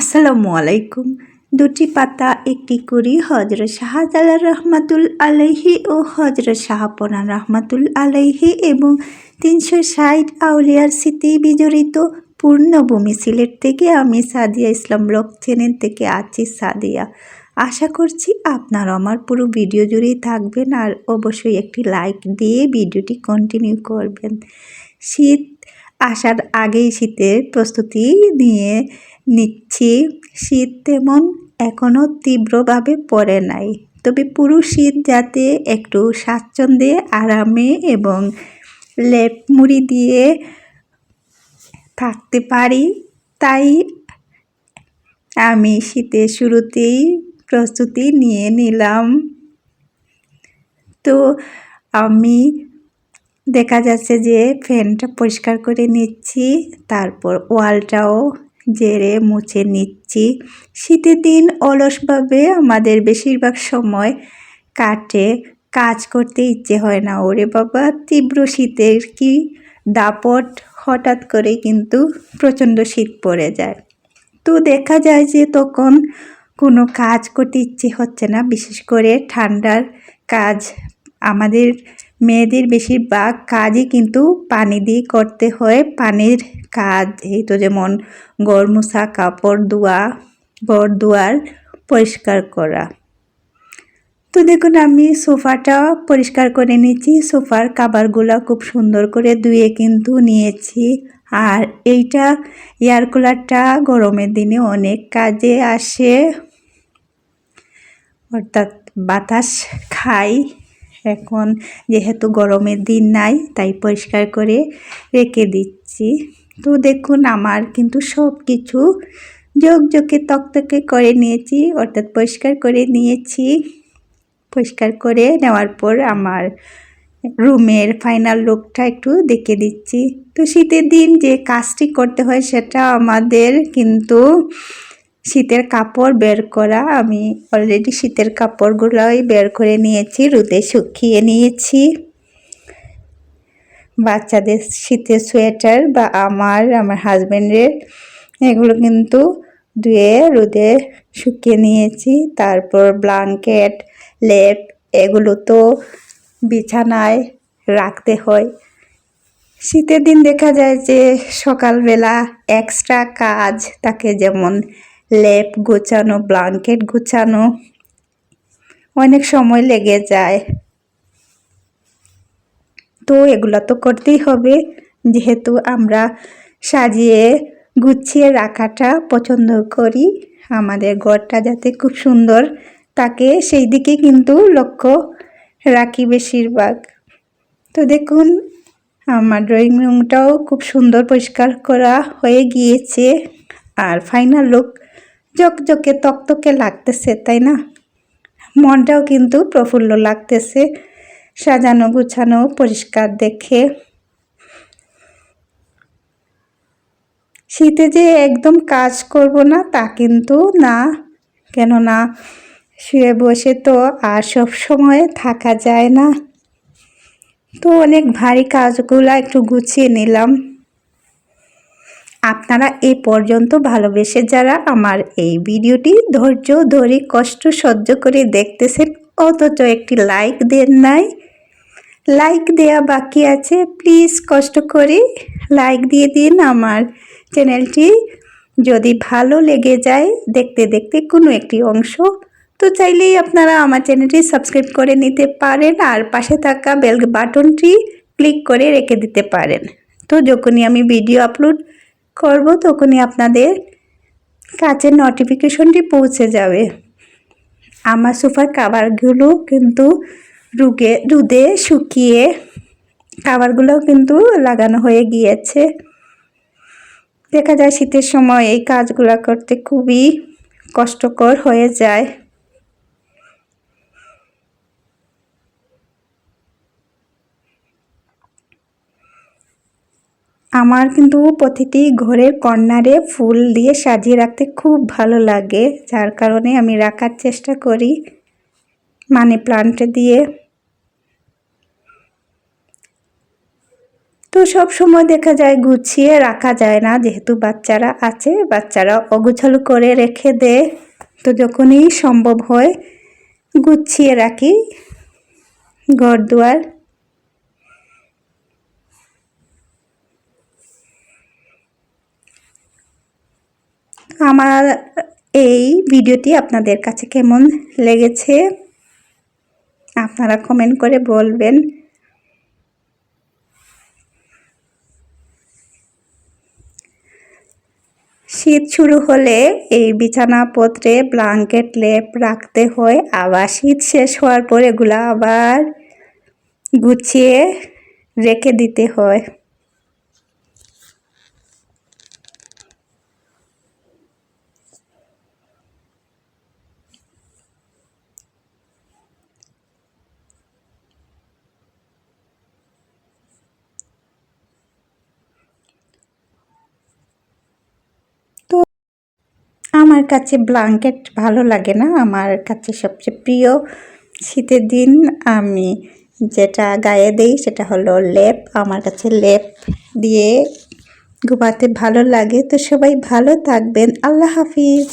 আসসালামু আলাইকুম। দুটি পাতা, একটি করি হজরত শাহজালাল রহমাতুল আলাইহি ও হজরত শাহপনা রহমাতুল আলাইহি এবং তিনশো ষাট আউলিয়ার স্মৃতি বিজড়িত পূর্ণভূমি সিলেট থেকে আমি সাদিয়া ইসলাম ব্লগ চ্যানেল থেকে আছি সাদিয়া। আশা করছি আপনারা আমার পুরো ভিডিও জুড়েই থাকবেন আর অবশ্যই একটি লাইক দিয়ে ভিডিওটি কন্টিনিউ করবেন। শীত, আসার আগেই শীতের প্রস্তুতি নিয়ে নিচ্ছি। শীত তেমন এখনও তীব্রভাবে পড়ে নাই। তবে পুরো শীত যাতে একটু স্বাচ্ছন্দ্যে, আরামে এবং লেপ মুড়ি দিয়ে থাকতে পারি, তাই আমি শীতের শুরুতেই প্রস্তুতি নিয়ে নিলাম। তো আমি দেখা যাচ্ছে যে ফ্যানটা পরিষ্কার করে নিচ্ছি, তারপর ওয়ালটাও জেরে মুছে নিচ্ছি। শীতের দিন অলসভাবে আমাদের বেশিরভাগ সময় কাটে, কাজ করতে ইচ্ছে হয় না। ওরে বাবা, তীব্র শীতের কি দাপট! হঠাৎ করে কিন্তু প্রচণ্ড শীত পড়ে যায়। তো দেখা যায় যে তখন কোনো কাজ করতে ইচ্ছে হচ্ছে না। বিশেষ করে ঠান্ডার কাজ আমাদের মেয়েদের বেশিরভাগ কাজই কিন্তু পানি দিয়ে করতে হয়। পানির কাজ, এই তো যেমন গরমুসা কাপড় ধোয়া, ঘর দুয়ার পরিষ্কার করা। তো দেখুন, আমি সোফাটা পরিষ্কার করে নিয়েছি। সোফার কাবারগুলো খুব সুন্দর করে ধুয়ে কিন্তু নিয়েছি। আর এইটা এয়ার কুলারটা গরমের দিনে অনেক কাজে আসে। অর্থাৎ বাতাস খাই। এখন যেহেতু গরমের দিন নাই, তাই পরিষ্কার করে রেখে দিচ্ছি। তো দেখুন, আমার কিন্তু সব কিছু যোগযোগে তকতকে করে নিয়েছি, অর্থাৎ পরিষ্কার করে নিয়েছি। পরিষ্কার করে নেওয়ার পর আমার রুমের ফাইনাল লুকটা একটু দেখে দিচ্ছি। তো শীতের দিন যে কাজটি করতে হয় সেটা আমাদের কিন্তু শীতের কাপড় বের করা, আমি অলরেডি শীতের কাপড়গুলোই বের করে নিয়েছি, রোদে শুকিয়ে নিয়েছি। বাচ্চাদের শীতের সোয়েটার বা আমার আমার হাজব্যান্ডের এগুলো কিন্তু ধুয়ে রোদে শুকিয়ে নিয়েছি। তারপর ব্লাঙ্কেট, লেপ, এগুলো তো বিছানায় রাখতে হয়। শীতের দিন দেখা যায় যে সকালবেলা এক্সট্রা কাজ তাকে যেমন লেপ গোছানো, ব্লাঙ্কেট গোছানো, অনেক সময় লেগে যায়। তো এগুলো তো করতেই হবে। যেহেতু আমরা সাজিয়ে, গুছিয়ে রাখাটা পছন্দ করি, আমাদের ঘরটা যাতে খুব সুন্দর তাকে সেই দিকে কিন্তু লক্ষ্য রাখি বেশিরভাগ। তো দেখুন, আমার ড্রয়িং রুমটাও খুব সুন্দর পরিষ্কার করা হয়ে গিয়েছে। আর ফাইনাল লুক জকজকে তকতকে লাগতেছে, তাই না? মনটাও কিন্তু প্রফুল্ল লাগতেছে। সাজানো গুছানো, পরিষ্কার দেখে। শীতে যে একদম কাজ করব না, তা কিন্তু না। কেননা, শুয়ে বসে তো আর সব সময় থাকা যায় না। তো অনেক ভারী কাজগুলো একটু গুছিয়ে নিলাম। আপনারা এ পর্যন্ত ভালোবেসে যারা আমার এই ভিডিওটি ধৈর্য ধরে, কষ্ট সহ্য করে দেখতেছেন, অথচ একটি লাইক দেন নাই লাইক দেয়া বাকি আছে প্লিজ কষ্ট করে লাইক দিয়ে দিন আমার চ্যানেলটি। যদি ভালো লেগে যায় দেখতে দেখতে কোনো একটি অংশ, তো চাইলেই আপনারা আমার চ্যানেলটি সাবস্ক্রাইব করে নিতে পারেন আর পাশে থাকা বেল বাটনটি ক্লিক করে রেখে দিতে পারেন। তো যখনই আমি ভিডিও আপলোড করব তখনই আপনাদের কাছে নোটিফিকেশনটি পৌঁছে যাবে। আমার সোফার কাভারগুলো কিন্তু রুগে, রুদে শুকিয়ে কাভারগুলো কিন্তু লাগানো হয়ে গিয়েছে। দেখা যায় শীতের সময় এই কাজগুলো করতে খুবই কষ্টকর হয়ে যায়। আমার কিন্তু প্রতিটি ঘরের কর্নারে ফুল দিয়ে সাজিয়ে রাখতে খুব ভালো লাগে, যার কারণে আমি রাখার চেষ্টা করি, মানি প্লান্ট দিয়ে। তো সব সময় দেখা যায় গুছিয়ে রাখা যায় না, যেহেতু বাচ্চারা আছে, বাচ্চারা অগুছালো করে রেখে দেয়। তো যখনই সম্ভব হয়, গুছিয়ে রাখি, ঘর দুয়ার। আমার এই ভিডিওটি আপনাদের কাছে কেমন লেগেছে? আপনারা কমেন্ট করে বলবেন। শীত শুরু হলে এই বিছানাপত্রে ব্লাঙ্কেট লেপ রাখতে হয়। আবার শীত শেষ হওয়ার পর এগুলো আবার গুছিয়ে রেখে দিতে হয়। আমার কাছে ব্ল্যাঙ্কেট ভালো লাগে না। আমার কাছে সবচেয়ে প্রিয় শীতের দিন আমি যেটা গায়ে দিই সেটা হলো লেপ। আমার কাছে লেপ দিয়ে ঘুমাতে ভালো লাগে। তো সবাই ভালো থাকবেন। আল্লাহ হাফিজ।